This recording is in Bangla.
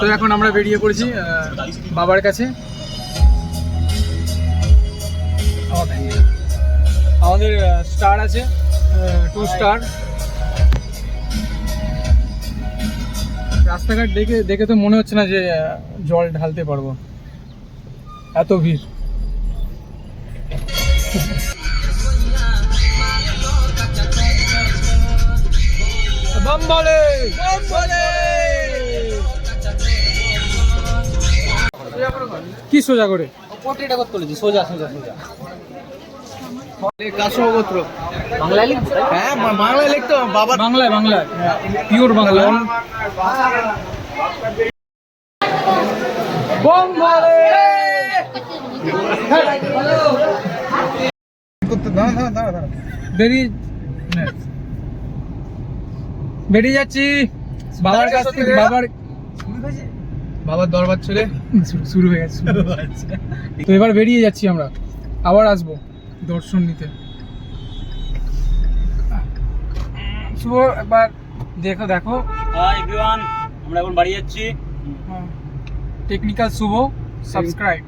তো এখন আমরা বেরিয়ে পড়েছি বাবার কাছে। আমাদের স্টার আছে টু স্টার রাস্তাঘাট দেখে দেখে তো মনে হচ্ছে না যে জল ঢালতে পারব। এত ভিড়। বাম্বলে! কি সোজা করে? পোর্ট্রেট করতে বলেছি সোজা সোজা সোজা। কাশবগোত্র বাংলায় লিখতে হ্যাঁ বাংলায় লিখতো বাবা বাংলায় বাংলায়। পিওর বাংলা। বেরিয়ে বেরিয়ে যাচ্ছি। বাবার কাছ থেকে বাবার বাবার দরবার ছেড়ে শুরু হয়ে গেছে। তো এবার বেরিয়ে যাচ্ছি আমরা। আবার আসব দর্শন নিতে। শুভ একবার দেখো দেখো। হাই এভরিওয়ান আমরা এখন বাড়ি যাচ্ছি। টেকনিক্যাল শুভ সাবস্ক্রাইব